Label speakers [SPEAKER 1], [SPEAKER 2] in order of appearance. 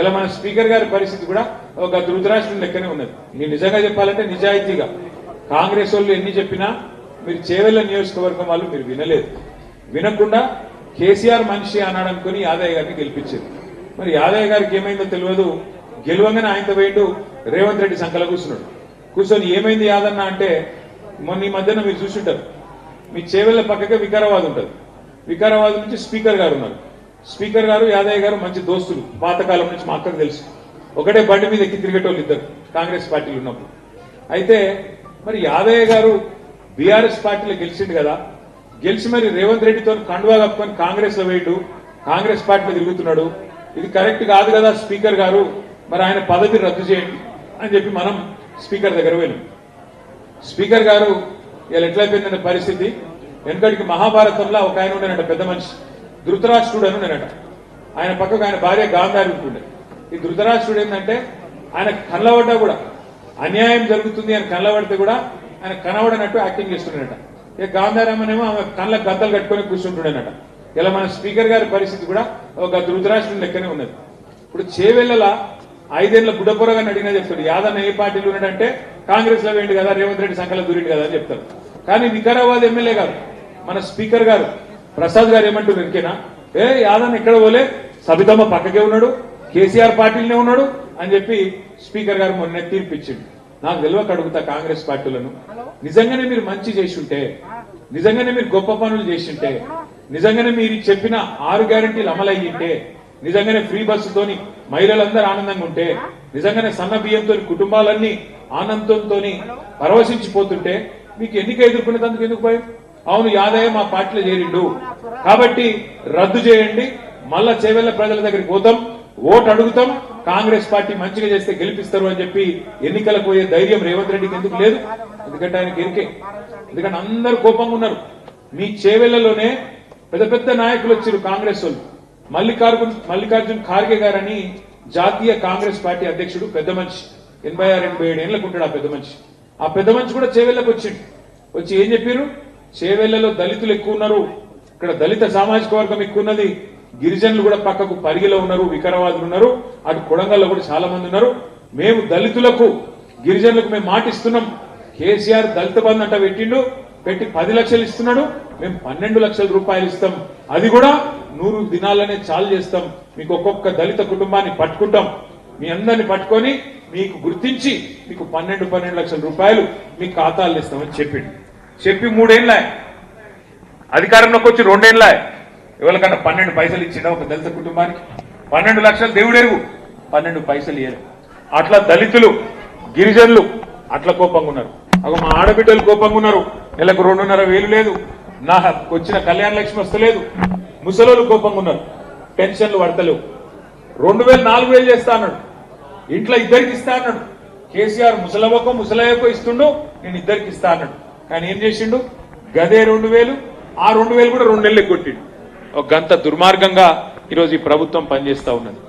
[SPEAKER 1] ఇలా మన స్పీకర్ గారి పరిస్థితి కూడా ఒక ధృతరాష్ట్రం లెక్కనే ఉన్నది. మీరు నిజంగా చెప్పాలంటే నిజాయితీగా కాంగ్రెస్ వాళ్ళు ఎన్ని చెప్పినా మీరు చేవెళ్ళ నియోజకవర్గం వాళ్ళు మీరు వినలేదు. వినకుండా కేసీఆర్ మనిషి అన్నాడు అనుకుని యాదయ్య గారిని గెలిపించారు. మరి యాదయ్య గారికి ఏమైందో తెలియదు. గెలవంగానే ఆయనతో వేయండు రేవంత్ రెడ్డి సంకల కూర్చున్నాడు. కూర్చొని ఏమైంది యాదన్న అంటే మొన్న ఈ మధ్యన మీరు చూసుంటారు. మీ చేవెళ్ళ పక్కకే వికారాబాద్ ఉంటుంది. వికారాబాద్ నుంచి స్పీకర్ గారు ఉన్నారు. స్పీకర్ గారు యాదయ్య గారు మంచి దోస్తులు. పాతకాలం నుంచి మా అక్కకు తెలుసు. ఒకటే బండి మీద ఎక్కి తిరిగేటోళ్ళు ఇద్దరు కాంగ్రెస్ పార్టీలు ఉన్నప్పుడు. అయితే మరి యాదయ్య గారు బీఆర్ఎస్ పార్టీలో గెలిచిండు కదా. గెలిచి మరి రేవంత్ రెడ్డితో కండువా కప్పుకొని కాంగ్రెస్లో వేయడు కాంగ్రెస్ పార్టీలో తిరుగుతున్నాడు. ఇది కరెక్ట్ కాదు కదా స్పీకర్ గారు మరి ఆయన పదవి రద్దు చేయండి అని చెప్పి మనం స్పీకర్ దగ్గర వెళ్ళాం స్పీకర్ గారు ఇలా ఎట్లయిపోయిందనే పరిస్థితి? వెనకడికి మహాభారతంలో ఒక ఆయన ఉండేనట పెద్ద మనిషి. ధృతరాష్ట్రుడు అని ఉండేనట ఆయన పక్కకు ఆయన భార్య గాంధారి ఉంటుండే. ఈ ధృతరాష్ట్రుడు ఏంటంటే ఆయన కళ్ళబడ్డా కూడా అన్యాయం జరుగుతుంది అని కళ్ళబడితే కూడా ఆయన కనబడనట్టు యాక్టింగ్ చేస్తుండేనట. ఇక గాంధారమ్మనేమో ఆమె కళ్ళ గద్దలు కట్టుకొని కూర్చుంటుండేనట. ఇలా మన స్పీకర్ గారి పరిస్థితి కూడా ఒక ధృతరాష్ట్రం లెక్కనే ఉన్నది. ఇప్పుడు చేవెళ్ళలా ఐదేళ్ళ బుడపొరగాని అడిగినా చెప్తాడు. యాదన్న ఏ పార్టీలో ఉన్నాడంటే కాంగ్రెస్లో వేయండి కదా రేవంత్ రెడ్డి సంఖ్యలో దూరిండు కదా అని చెప్తారు కానీ వికారాబాద్ ఎమ్మెల్యే గారు మన స్పీకర్ గారు ప్రసాద్ గారు ఏమంటారు ఇంకేనా? ఏ యాదన్న ఎక్కడ పోలే? సబితమ్మ పక్కకే ఉన్నాడు కేసీఆర్ పార్టీలోనే ఉన్నాడు అని చెప్పి స్పీకర్ గారు మొన్న తీర్పిచ్చిండు. నాకు తెలియక అడుగుతా కాంగ్రెస్ పార్టీలను. నిజంగానే మీరు మంచి చేసి ఉంటే నిజంగానే మీరు గొప్ప పనులు చేసింటే నిజంగానే మీరు చెప్పిన ఆరు గ్యారంటీలు అమలయ్యింటే నిజంగానే ఫ్రీ బస్సుతోని మహిళలందరూ ఆనందంగా ఉంటే నిజంగానే సన్న బియ్యంతో కుటుంబాలన్నీ ఆనందంతో పరవశించిపోతుంటే మీకు ఎన్నిక ఎదుర్కొనేందుకు ఎందుకు భయం? అవును యాదయ్య మా పార్టీలో చేరిండు. కాబట్టి రద్దు చేయండి. మళ్ళా చేవెళ్ళ ప్రజల దగ్గరికి పోతాం. ఓటు అడుగుతాం. కాంగ్రెస్ పార్టీ మంచిగా చేస్తే గెలిపిస్తారు అని చెప్పి ఎన్నికలకు పోయే ధైర్యం రేవంత్ రెడ్డికి ఎందుకు లేదు? ఎందుకంటే ఆయనకి ఎరికే. ఎందుకంటే అందరూ కోపంగా ఉన్నారు. మీ చేవెళ్ళలోనే పెద్ద పెద్ద నాయకులు వచ్చారు కాంగ్రెస్ వాళ్ళు. మల్లికార్జున్ మల్లికార్జున్ ఖార్గే గారని జాతీయ కాంగ్రెస్ పార్టీ అధ్యక్షుడు పెద్ద మనిషి. ఎనభై ఆరు ఎనభై ఏడు ఏళ్ళకు ఉంటాడు ఆ పెద్ద మనిషి. ఆ పెద్ద మనిషి కూడా చేవెళ్ళకు వచ్చిండు. వచ్చి ఏం చెప్పారు చేవెళ్ళలో దళితులు ఎక్కువ ఉన్నారు. ఇక్కడ దళిత సామాజిక వర్గం ఎక్కువ ఉన్నది. గిరిజనులు కూడా పక్కకు పరిగిలో ఉన్నారు వికారాబాద్లు ఉన్నారు. అటు కొడంగల్లో కూడా చాలా మంది ఉన్నారు. మేము దళితులకు గిరిజనులకు మేము మాటిస్తున్నాం. కేసీఆర్ దళిత బంధు అంట పెట్టిండు. పెట్టి పది లక్షలు ఇస్తున్నాడు. మేము పన్నెండు లక్షల రూపాయలు ఇస్తాం. అది కూడా నూరు దినాలనే చాలు చేస్తాం. మీకు ఒక్కొక్క దళిత కుటుంబాన్ని పట్టుకుంటాం. మీ అందరిని పట్టుకొని మీకు గుర్తించి మీకు పన్నెండు పన్నెండు లక్షల రూపాయలు మీ ఖాతాలు ఇస్తామని చెప్పిండు. చెప్పి మూడేళ్ళ అధికారంలోకి వచ్చి రెండేళ్ళ ఎవరికన్నా పన్నెండు పైసలు ఇచ్చిండ ఒక దళిత కుటుంబానికి? పన్నెండు లక్షలు దేవుడెరుగు. పన్నెండు పైసలు ఇయ్యరు. అట్లా దళితులు గిరిజనులు అట్లా కోపంగా ఉన్నారు. అగో మా ఆడబిడ్డలు కోపంగా ఉన్నారు. నెలకు రెండున్నర వేలు లేదు. నా వచ్చిన కళ్యాణ లక్ష్మి వస్తలేదు. ముసలోళ్ళు కోపంగా ఉన్నారు. పెన్షన్లు పడతలేవు. రెండు వేలు నాలుగు వేలు చేస్తా అన్నాడు. ఇంట్లో ఇద్దరికి ఇస్తా అన్నాడు. కేసీఆర్ ముసలవ్వకో ముసలయ్యకో ఇస్తుండు నేను ఇద్దరికి ఇస్తా అన్నాడు. కానీ ఏం చేసిండు? గదే రెండు వేలు ఆ రెండు వేలు కూడా రెండు నెలలు కొట్టిండు. ఒక గంత దుర్మార్గంగా ఈరోజు ఈ ప్రభుత్వం పనిచేస్తూ ఉన్నది.